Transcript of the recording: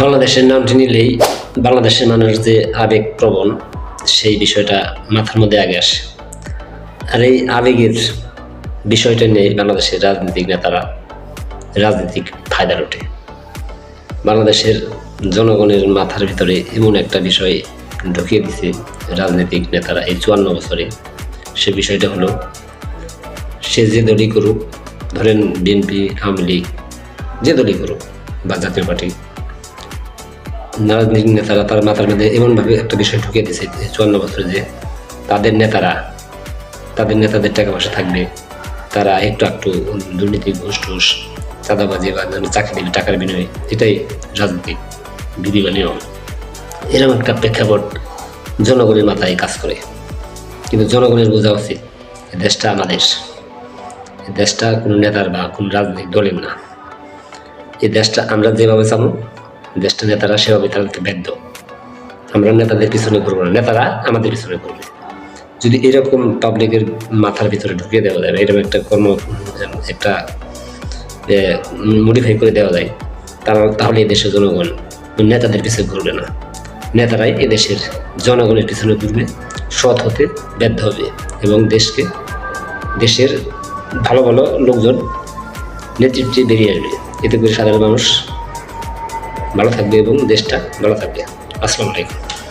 বাংলাদেশের নামটি নিলেই বাংলাদেশের মানুষ যে আবেগ প্রবণ, সেই বিষয়টা মাথার মধ্যে আগে আসে। আর এই আবেগের বিষয়টা নিয়ে বাংলাদেশের রাজনৈতিক নেতারা রাজনৈতিক ফায়দা ওঠে বাংলাদেশের জনগণের মাথার ভিতরে এমন একটা বিষয় ঢুকিয়ে দিছে রাজনৈতিক নেতারা এই চুয়ান্ন বছরে। সে বিষয়টা হলো, সে যে দলই করুক, ধরেন বিএনপি, আওয়ামী লীগ, যে দলই করুক বা জাতীয় পার্টি রাজনৈতিক নেতারা তার মাথার মধ্যে এমনভাবে একটা বিষয় ঢুকিয়ে দিয়েছে চুয়ান্ন বছরে যে তাদের নেতারা, তাদের নেতাদের টাকা পয়সা থাকবে, তারা একটু একটু দুর্নীতি, ঘুষ টুস, চাঁদাবাজি বা চাকরি দেবে, টাকার বিনিময়ে, এটাই রাজনৈতিক বিধি বা নিয়ম। এরকম একটা প্রেক্ষাপট জনগণের মাথায় কাজ করে। কিন্তু জনগণের বোঝা উচিত দেশটা আমাদের। দেশটা কোনো নেতার বা কোনো রাজনৈতিক দলের না। এই দেশটা আমরা যেভাবে চাবো দেশটা নেতারা সেভাবে তাদেরকে বাধ্য আমরা নেতাদের পিছনে করব না। নেতারা আমাদের পিছনে করবে যদি এরকম পাবলিকের মাথার ভিতরে ঢুকিয়ে দেওয়া যায় এরকম একটা কর্ম, একটা মডিফাই করে দেওয়া যায়, তারা তাহলে এই দেশের জনগণ নেতাদের পিছনে ঘুরবে না। নেতারাই এদেশের জনগণের পিছনে ঘুরবে, সৎ হতে বাধ্য হবে এবং দেশকে, দেশের ভালো ভালো লোকজন নেতৃত্বে বেরিয়ে আসবে। এতে করে সাধারণ মানুষ ভালো থাকবে এবং দেশটা ভালো থাকবে। আসসালামু আলাইকুম।